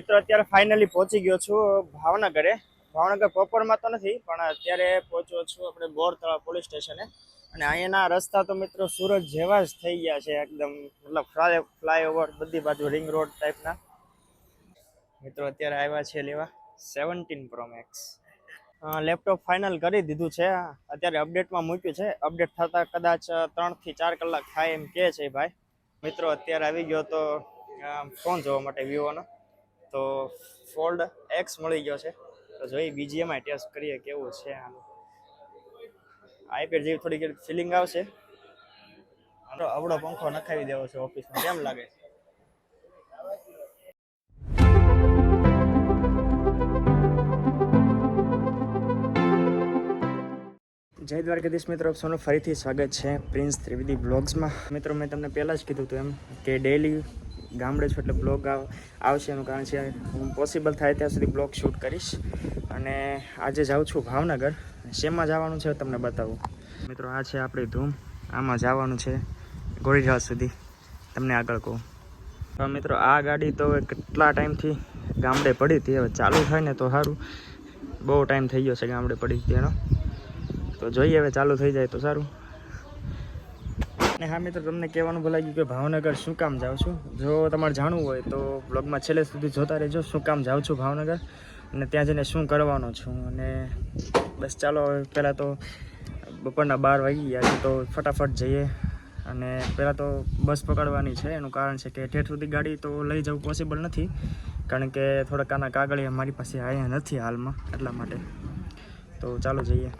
મિત્રો, અત્યારે ફાઇનલી પહોંચી ગયો છું ભાવનગરે. ભાવનગર પ્રોપરમાં તો નથી, પણ અત્યારે પહોંચ્યો છું આપણે બોરતળા પોલીસ સ્ટેશને. અને અહીંયાના રસ્તા તો મિત્રો સુરત જેવા જ થઈ ગયા છે, એકદમ મતલબ ફ્લાય ફ્લાયઓવર બધી બાજુ રિંગ રોડ ટાઈપના મિત્રો, અત્યારે આવ્યા છે લેવા seventeen pro max laptop final કરી દીધું છે. અત્યારે અપડેટમાં મૂક્યું છે. અપડેટ થતાં કદાચ ત્રણથી ચાર કલાક થાય એમ કહે છે ભાઈ. મિત્રો, અત્યારે આવી ગયો તો ફોન જોવા માટે વિવોનો. તો ફોલ્ડ એક્સ મળી ગયો છે. તો જોઈ બીજીએમઆઈ ટેસ્ટ કરીએ કેવું છે આનું. આઈપેડ જેવી થોડી ફિલિંગ આવશે. અવડો પંખો નખાવી દેવો છે ઓફિસમાં. કેમ લાગે? છે જય દ્વારકાધીશ મિત્રો સોનું ફરીથી સ્વાગત છે પ્રિન્સ ત્રિવેદી બ્લોગ્સમાં. મિત્રો, મેં તમને પહેલાં જ કીધું હતું એમ કે ડેલી ગામડે છું એટલે બ્લોગ આવશે એનું કારણ છે હું પોસિબલ થાય ત્યાં સુધી બ્લોગ શૂટ કરીશ. અને આજે જાઉં છું ભાવનગર. શેમાં જવાનું છે તમને બતાવું. મિત્રો, આ છે આપણી ધૂમ. આમાં જવાનું છે ગોળીઢાળ સુધી. તમને આગળ કહું. તો મિત્રો, આ ગાડી તો કેટલા ટાઈમથી ગામડે પડી હતી. હવે ચાલુ થાય ને તો સારું. બહુ ટાઈમ થઈ ગયો છે ગામડે પડી હતી એનો. તો જોઈએ હવે ચાલુ થઈ જાય તો સારું. અને હા મિત્રો, તમને કહેવાનું ભૂલાઈ ગયું કે ભાવનગર શું કામ જાઉં છું? જો તમારે જાણવું હોય તો બ્લોગમાં છેલ્લે સુધી જોતા રહેજો, શું કામ જાઉં છું ભાવનગર? અને ત્યાં જઈને શું કરવાનો છું? અને બસ ચાલો પહેલાં તો બપોરના બાર વાગી ગયા તો ફટાફટ જઈએ. અને પહેલાં તો બસ પકડવાની છે, એનું કારણ છે કે ઠેઠ સુધી ગાડી તો લઈ જવું પોસિબલ નથી, કારણ કે થોડાક આના કાગળિયા મારી પાસે આવ્યા નથી હાલમાં એટલા માટે. તો ચાલો જઈએ.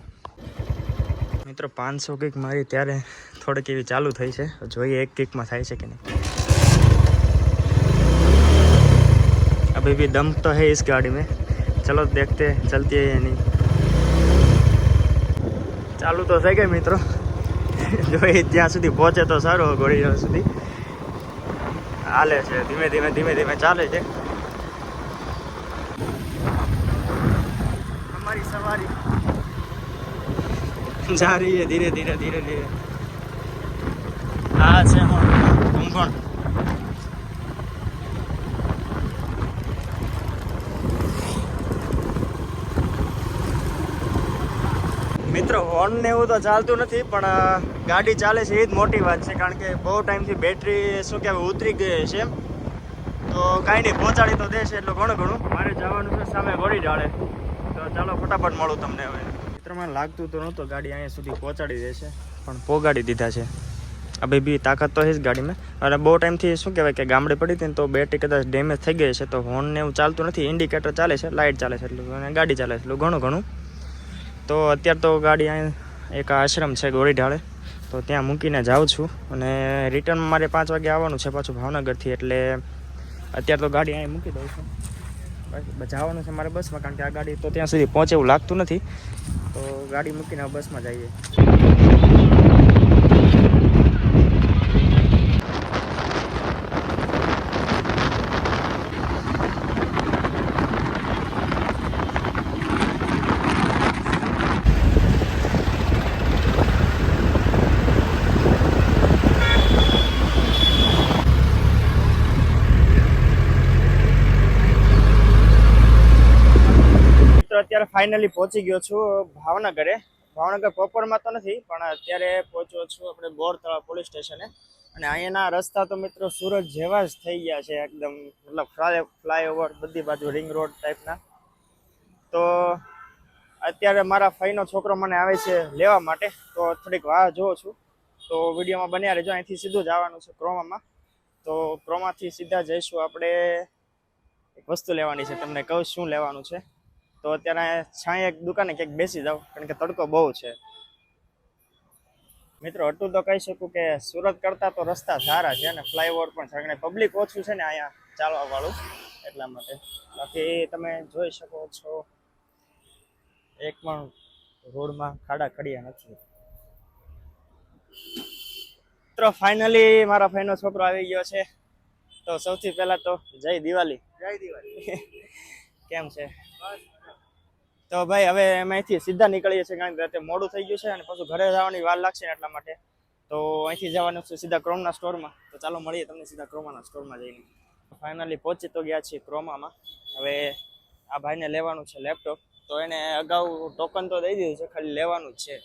મિત્રો, પાંચસો કિક મારી ત્યારે થોડીક એવી ચાલુ થઈ છે. જોઈએ એક કિકમાં થાય છે કે નહીં. અભી ભી દમ તો હે ઇસ ગાડી મેં ચલો દેખતે ચલતી એની. ચાલુ તો થઈ ગઈ મિત્રો. જોઈએ ત્યાં સુધી પહોંચે તો સારું ઘોડી સુધી. હાલે છે, ધીમે ધીમે ધીમે ધીમે ચાલે છે. અમારી સવારી. जा रही है धीरे धीरे धीरे धीरे આ છે હું કુંભણ મિત્રો હોર્ન ને એવું તો ચાલતું નથી પણ અ, ગાડી ચાલે છે એ જ મોટી વાત છે કારણ કે બહુ ટાઈમથી બેટરી શું કહેવાય ઉતરી ગઈ છે તો કાંઈ નહીં પહોંચાડી તો દેશે એટલું ઘણું ઘણું મારે જવાનું છે સામે વળી ડાળે તો ચાલો ફટાફટ મળું તમને હવે મને લાગતું તો નહોતું, ગાડી અહીંયા સુધી પહોંચાડી દેશે પણ પોગાડી દીધા છે. અભી બી તાકાત તો છે જ ગાડીમાં. અને બહુ ટાઈમથી શું કહેવાય કે ગામડે પડી હતી તો બેટરી કદાચ ડેમેજ થઈ ગઈ છે તો હોર્ન ને એવું ચાલતું નથી. ઇન્ડિકેટર ચાલે છે લાઇટ ચાલે છે એટલું. ગાડી ચાલે છે એટલું, ઘણું ઘણું. તો અત્યારે તો ગાડી અહીંયા એક આશ્રમ છે ગોળી ઢાળે તો ત્યાં મૂકીને જાઉં છું. અને રિટર્ન મારે પાંચ વાગે આવવાનું છે પાછું ભાવનગરથી એટલે અત્યારે તો ગાડી અહીં મૂકી દઉં છું. જવાનું છે મારે બસમાં, કારણ કે આ ગાડી તો ત્યાં સુધી પહોંચે એવું લાગતું નથી. તો ગાડી મૂકીને બસમાં જઈએ મિત્રો અત્યારે ફાઇનલી પહોંચી ગયો છું ભાવનગરે. ભાવનગર પ્રોપરમાં તો નથી, પણ અત્યારે પહોંચ્યો છું આપણે બોર તળાવ પોલીસ સ્ટેશને અને અહીંયાના રસ્તા તો મિત્રો સુરત જેવા જ થઈ ગયા છે, એકદમ મતલબ ફ્લાય ફ્લાયઓવર બધી બાજુ રિંગ રોડ ટાઈપના તો અત્યારે મારા ફઈનો છોકરો મને આવે છે લેવા માટે, તો થોડીક વાહ જોઉં છું. તો વિડીયોમાં બન્યા રહેજો, અહીંથી સીધું જવાનું છે ક્રોમામાં તો ક્રોમાથી સીધા જઈશું આપણે. એક વસ્તુ લેવાની છે, તમને કહું શું લેવાનું છે. તો અત્યારે છાંય એક દુકાને ક્યાંક બેસી જાવ કારણ કે તડકો બહુ છે. મિત્રો એટલું તો કહી શકું કે સુરત કરતાં તો રસ્તા સારા છે અને ફ્લાયઓવર પણ છે કારણ પબ્લિક ઓછું છે ને અહીંયા ચાલવા વાળું એટલા માટે. બાકી તમે જોઈ શકો છો એક પણ રોડમાં ખાડા ખડિયા નથી. મિત્રો ફાઇનલી મારા ભાઈનો છોકરો આવી ગયો છે. તો સૌથી પહેલા તો જય દિવાળી. જય દિવાળી. કેમ છે? તો ભાઈ, હવે અહીંથી સીધા નીકળીએ છીએ, કારણ કે રાતે મોડું થઈ ગયું છે અને પછી ઘરે જવાની વાર લાગશે એટલા માટે. તો અહીંથી જવાનું છે સીધા ક્રોમના સ્ટોરમાં. તો ચાલો મળીએ તમને સીધા ક્રોમાના સ્ટોરમાં જઈને. ફાઇનલી પહોંચી તો ગયા છીએ ક્રોમામાં. હવે આ ભાઈને લેવાનું છે લેપટોપ. તો એને અગાઉ ટોકન તો દઈ દીધું છે, ખાલી લેવાનું જ છે.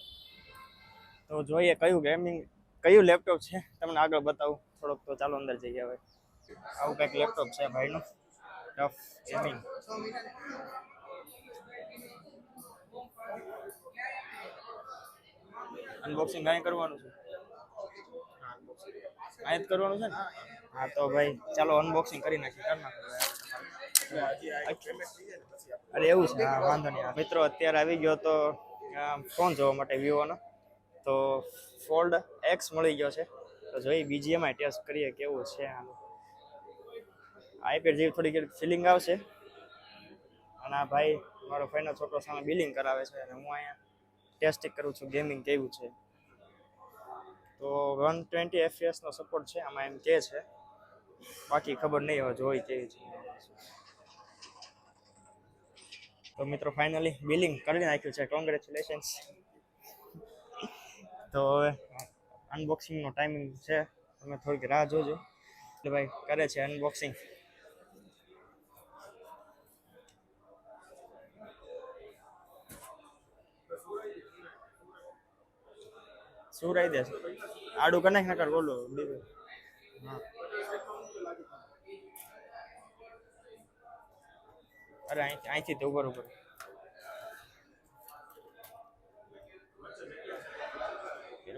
તો જોઈએ કયું ગેમિંગ કયું લેપટોપ છે? તમને આગળ બતાવું. થોડોક તો ચાલો અંદર જઈએ હવે. આવું કંઈક લેપટોપ છે ભાઈનું. ટફ ગેમિંગ અનબોક્સિંગ અહીં કરવાનું છે? અહીં જ કરવાનું છે ને? હા, તો ભાઈ, ચાલો અનબોક્સિંગ કરી નાખીએ. કરી નાખો. અરે એવું છે? હા, વાંધો નહીં. મિત્રો અત્યારે આવી ગયો તો ફોન જોવા માટે વિવોનો. તો ફોલ્ડ એક્સ મળી ગયો છે. તો જોઈએ બીજી ટેસ્ટ કરીએ કેવું છે આનું. આઈપેડ જેવી થોડી ઘણી ફિલિંગ આવશે. અને આ ભાઈ મારો ફાઈનો છોકરો સામે બિલિંગ કરાવે છે અને હું અહીંયા ટેસ્ટિંગ કરું છું ગેમિંગ કેવું છે. તો વન ટ્વેન્ટી એફએસનો સપોર્ટ છે, આમાં એમ કે છે. બાકી ખબર નહીં, હવે જોઈ કેવી છે. તો મિત્રો ફાઇનલી બિલિંગ કરી નાખ્યું છે. કોંગ્રેચ્યુલેશન્સ તો હવે અનબોક્સિંગનો ટાઈમિંગ છે. તમે થોડીક રાહ જોજો. એટલે ભાઈ, કરે છે અનબોક્સિંગ સુરાઈ દેશે આડું કનેક્ટ નકર બોલો અરે અહીંથી તો ઉપર ઉપર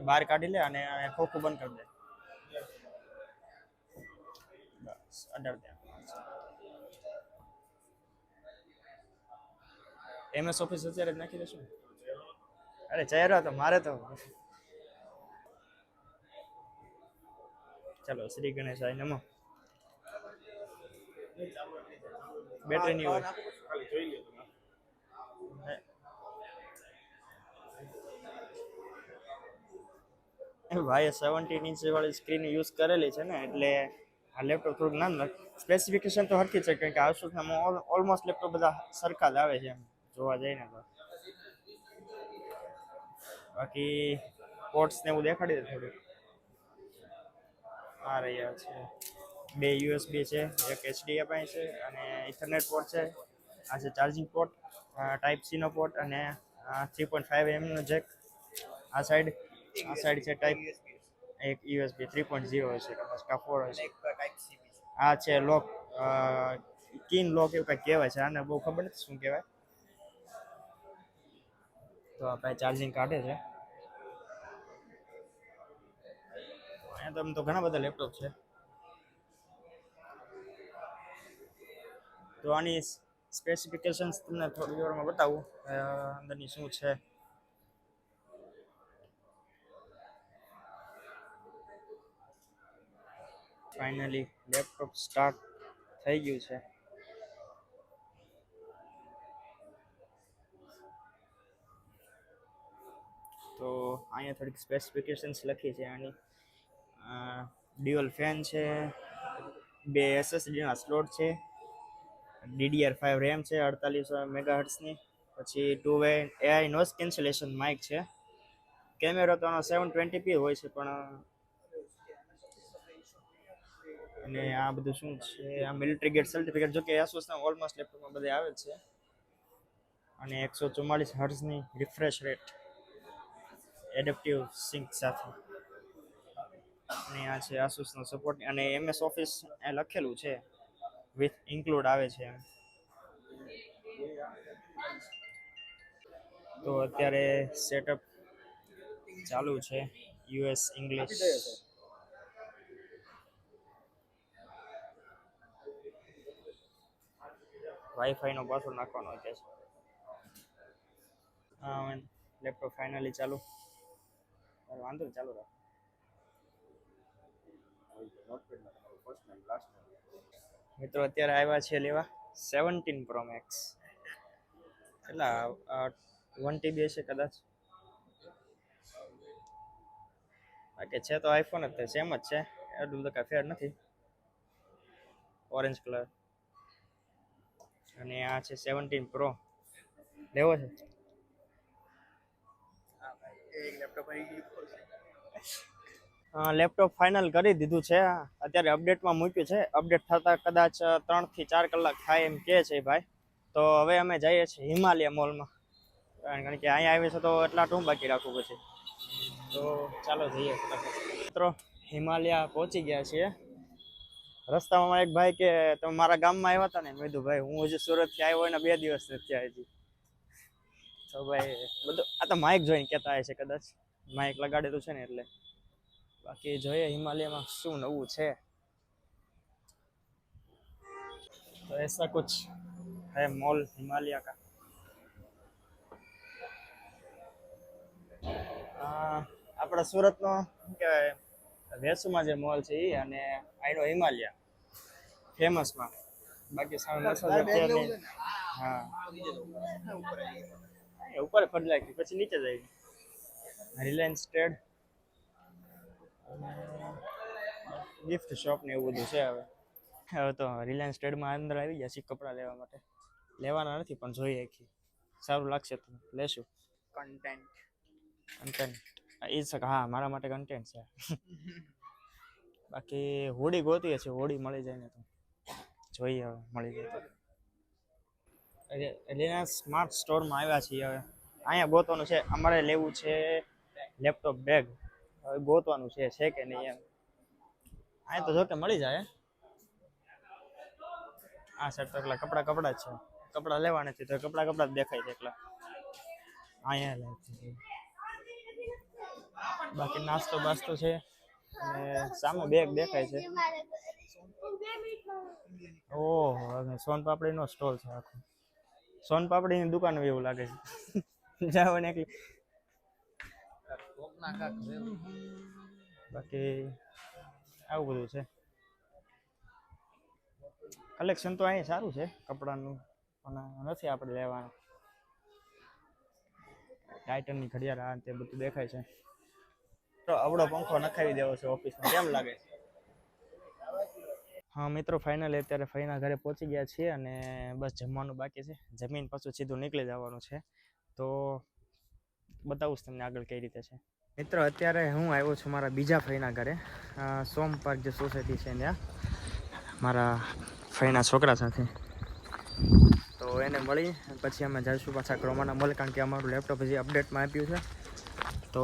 બહાર કાઢી લે અને ખોખું બંધ કરી દે. બસ અઢાર એમએસ ઓફિસ અત્યારે જ નાખી દેશું અરે, ચહેરો તો મારે તો. ચાલો, શ્રી ગણેશાય નમો. બેટરી નહીં એ સેવન્ટીન ઇંચ વાળી સ્ક્રીન યુઝ કરેલી છે ને, એટલે આ લેપટોપ થોડુંક નાનું સ્પેસિફિકેશન તો હરકી છે, કારણ કે આસુસના ઓલમોસ્ટ લેપટોપ બધા સરખા જ આવે છે એમ, જોવા જઈને તો. બાકી પોર્ટ્સ ને એવું દેખાડી દે થોડું આ રહ્યા છે. બે યુએસબી છે, એક એચડીએફઆઈ છે અને ઇથરનેટ પોર્ટ છે. આ છે ચાર્જિંગ પોર્ટ ટાઈપ સીનો પોર્ટ અને થ્રી પોઈન્ટ ફાઈવ એમનો જેક આ સાઈડ આ સાઈડ છે ટાઈપ એક યુએસબી થ્રી પોઈન્ટ ઝીરો હશે કદાચ કા ફોર હશે. આ છે લોક કિન લોક એવું કંઈક કહેવાય છે, આને બહુ ખબર નથી શું કહેવાય. તો આપણે ચાર્જિંગ કાઢે છે. અહીંયા તો એમ તો ઘણા બધા લેપટોપ છે. તો આની સ્પેસિફિકેશન્સ તમને થોડી વારમાં બતાવું અંદરની શું છે. ફાઇનલી લેપટોપ સ્ટાર્ટ થઈ ગયું છે. તો અહીંયા થોડીક સ્પેસિફિકેશન્સ લખી છે આની. ડ્યુઅલ ફેન છે, બે એસએસડીના સ્લોટ છે ડીડીઆર ફાઇવ રેમ છે, અડતાલીસો મેગાહર્ટ્સની પછી two way AI noise cancellation mic છે. કેમેરો તો સેવન ટ્વેન્ટી પી હોય છે, પણ અને આ બધું શું છે, આ મિલિટરી ગેટ સર્ટિફિકેટ જો કે એસોસના ઓલમોસ્ટ લેપટોપમાં બધે આવે છે. અને એકસો ચુમ્માલીસ હર્ટ્સની રિફ્રેશ રેટ એડેપ્ટિવ સિંક સાથે. અને આ છે આસુસનો સપોર્ટ અને એમએસ ઓફિસ લખેલું છે વિથ ઇન્ક્લુડ આવે છે તો અત્યારે સેટઅપ ચાલુ છે યુએસ ઇંગ્લિશ વાઈફાઈનો પાસવર્ડ નાખવાનો છે લેપટોપ ફાઇનલી ચાલુ. વાંધો ચાલુ રાખ. મિત્રો, અત્યારે આવ્યા છે લેવા સેવન્ટીન પ્રો મેક્સ કેટલા? વન ટીબી હશે કદાચ? બાકી છે તો આઈફોન જ સેમ જ છે. એટલું બધું કાંઈ ફેર નથી. ઓરેન્જ કલર અને આ છે સેવન્ટીન પ્રો લેવો છે? ફાઇનલ કરી દીધું છે. અત્યારે અપડેટમાં મૂક્યું છે. અપડેટ થતાં કદાચ ત્રણથી ચાર કલાક થાય એમ કહે છે ભાઈ. તો હવે અમે જઈએ છીએ હિમાલય મોલમાં કારણ કે અહીંયા આવી છે તો એટલા ટૂંક બાકી રાખવું પછી. તો ચાલો જઈએ મિત્રો, હિમાલય પહોંચી ગયા છીએ. રસ્તામાં એક ભાઈ કે, તમે મારા ગામમાં આવ્યા હતા ને? મેં કીધું, ભાઈ, હું હજી સુરતથી આવ્યો હોય ને બે દિવસ નથી હજી. તો ભાઈ, બધું, આ તો માઇક જોઈને કહેતા હશે કદાચ. માઇક લગાડેલું છે ને એટલે. બાકી જોઈએ હિમાલયમાં શું નવું છે તો ऐसा कुछ है मॉल हिमालय का આ આપણા સુરતનો શું કહેવાય વેસુમાં જે મોલ છે એ અને આઈનો હિમાલય ફેમસમાં બાકી સામે મસાજ અત્યારે હા એ ઉપર ફરી પછી નીચે જાય રિલાયન્સ ટ્રેડ ગિફ્ટ શોપ ને એવું બધું છે હવે. હવે તો રિલાયન્સ ટ્રેડમાં અંદર આવી ગયા છે કપડાં લેવા માટે. લેવાના નથી પણ જોઈએ આખી. સારું લાગશે તો લેશું. કન્ટેન્ટ કન્ટેન્ટ એ છે હા મારા માટે કન્ટેન્ટ છે. બાકી હોડી ગોતીએ છે હોડી મળી જાય ને તો. જોઈએ હવે મળી જાય તો. રિલાયન્સ સ્માર્ટ સ્ટોરમાં આવ્યા છીએ હવે. અહીંયા ગોતવાનું છે અમારે લેવું છે લેપટોપ બેગ હવે ગોતવાનું છે છે કે નહીં એમ? અહીંયા તો જો કે મળી જાય. આ સાઈડ તો એકલા કપડા કપડા જ છે. કપડા લેવાના છે, તો કપડા કપડા જ દેખાય છે એકલા. અહીંયા લાગે બાકી નાસ્તો બાસ્તો છે, અને સામે બેગ દેખાય છે. ઓહો સોન પાપડી નો સ્ટોલ છે આખો. સોન પાપડીની દુકાન એવું લાગે છે. જાવ ને એકલી. બાકી આવું બધું છે. કલેક્શન તો અહીં સારું છે, કપડાનું, પણ નથી આપણે લેવાનું. ટાઇટનની ઘડિયાળ આ તે બધું દેખાય છે. તો આવડો પંખો નખાવી દેવો છે ઓફિસમાં, કેમ લાગે છે? હા, મિત્રો ફાઇનલ અત્યારે ફઈના ઘરે પહોંચી ગયા છીએ અને બસ જમવાનું બાકી છે. જમીન પાછું સીધું નીકળી જવાનું છે. તો બતાવું તમને આગળ કઈ રીતે છે. મિત્રો, અત્યારે હું આવ્યો છું મારા બીજા ફઈના ઘરે. સોમ પાર્ક જે સોસાયટી છે ત્યાં, મારા ફઈના છોકરા સાથે. તો એને મળી, પછી અમે જઈશું પાછા ક્રોમાના મળે કારણ કે અમારું લેપટોપ હજી અપડેટમાં આપ્યું છે. તો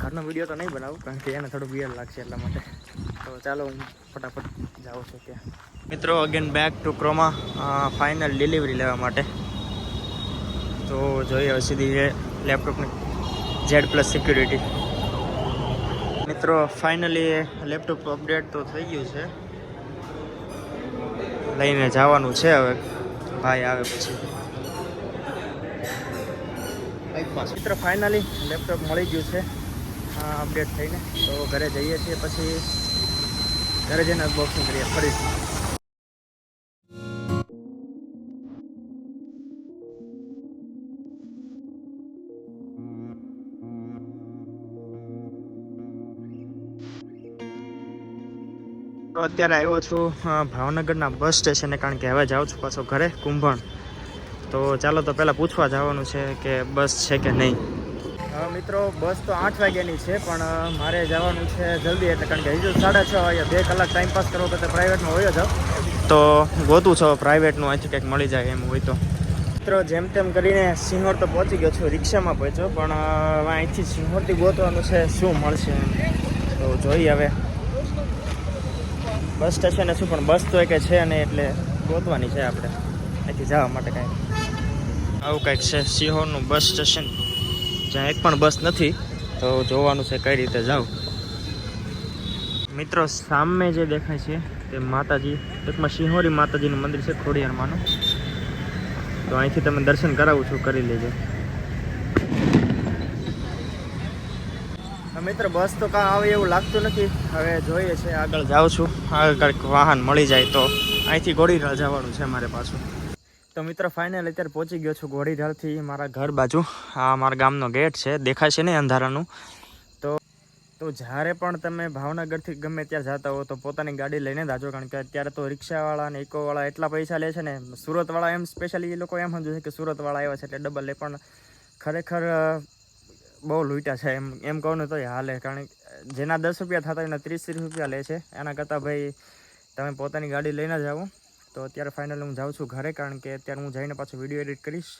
ઘરનો વીડિયો તો નહીં બનાવું, કારણ કે એને થોડું વિયર લાગશે એટલા માટે. તો ચાલો હું ફટાફટ જાઉં છું ત્યાં. મિત્રો again back to Croma final delivery લેવા માટે. તો જોઈએ સીધી લેપટોપની ઝેડ પ્લસ સિક્યુરિટી મિત્રો ફાઇનલી લેપટોપ અપડેટ તો થઈ ગયું છે. લઈને જવાનું છે હવે. ભાઈ આવે પછી. મિત્ર ફાઇનલી લેપટોપ મળી ગયું છે. અપડેટ થઈને. તો ઘરે જઈએ છીએ, પછી ઘરે જઈને અનબોક્સિંગ કરીએ, ફરીથી. તો અત્યારે આવ્યો છું ભાવનગરના બસ સ્ટેશને કારણ કે હવે જાઉં છું પાછો ઘરે, કુંભણ. તો ચાલો તો પહેલાં પૂછવા જવાનું છે કે બસ છે કે નહીં. મિત્રો, બસ તો આઠ વાગ્યાની છે, પણ મારે જવાનું છે જલ્દી એટલે કારણ કે હજુ સાડા છ વાગ્યા બે કલાક ટાઈમ પાસ કરવો કરતાં પ્રાઇવેટમાં હોય જ તો ગોતું છો પ્રાઇવેટનું અહીંથી કંઈક મળી જાય એમ હોય તો. મિત્રો, જેમ તેમ કરીને સિંહોર તો પહોંચી ગયો છું, રિક્ષામાં પહોંચ્યો, પણ અહીંથી સિંહોરથી ગોતવાનું છે, શું મળશે તો જોઈએ હવે. બસ સ્ટેશને શું પણ બસ તો કે છે ને એટલે ગોતવાની છે આપણે. અહીંથી જવા માટે કાંઈ. આવું કાંઈક છે, સિહોરનું બસ સ્ટેશન. જ્યાં એક પણ બસ નથી, તો જોવાનું છે કઈ રીતે જાઉં. મિત્રો, સામે જે દેખાય છે, તે માતાજી એકમાં સિંહોરી માતાજીનું મંદિર છે, ખોડિયારમાંનું. તો અહીંથી તમે દર્શન કરાવું છું, કરી લેજો. મિત્ર, બસ તો કાં આવે એવું લાગતું નથી. હવે જોઈએ છે, આગળ જાઉં છું. આગળ કંઈક વાહન મળી જાય તો. અહીંથી ગોળીરાલ જવાનું છે મારે પાછું. તો મિત્ર ફાઇનલ અત્યારે પહોંચી ગયો છું ગોળીરાલથી મારા ઘર બાજુ. આ મારા ગામનો ગેટ છે. દેખાય છે ને અંધારાનું? તો તો જ્યારે પણ તમે ભાવનગરથી ગમે ત્યાં જતા હો તો પોતાની ગાડી લઈને જાજો કારણ કે અત્યારે તો રિક્ષાવાળા અને ઇકોવાળા એટલા પૈસા લે છે ને, સુરતવાળા એમ સ્પેશિયલી એ લોકો એમ સમજે છે કે સુરતવાળા આવ્યા છે એટલે ડબલ લે પણ ખરેખર બહુ લૂંટ્યા છે એમ એમ કહું ને તો હાલે. કારણ કે જેના દસ રૂપિયા થતા એના ત્રીસ ત્રીસ રૂપિયા લે છે. એના કરતાં ભાઈ તમે પોતાની ગાડી લઈને જાઓ તો અત્યારે ફાઇનલ હું જાઉં છું ઘરે, કારણ કે અત્યારે હું જઈને પાછો વીડિયો એડિટ કરીશ.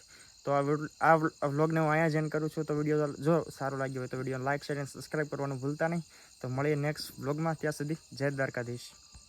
તો આ વ્લોગને હું અહીંયા જેન કરું છું. તો વીડિયો જો સારો લાગ્યો હોય તો વીડિયો લાઇક શેર અને સબસ્ક્રાઈબ કરવાનું ભૂલતા નહીં. તો મળીએ નેક્સ્ટ વ્લોગમાં. ત્યાં સુધી જય દ્વારકાધીશ.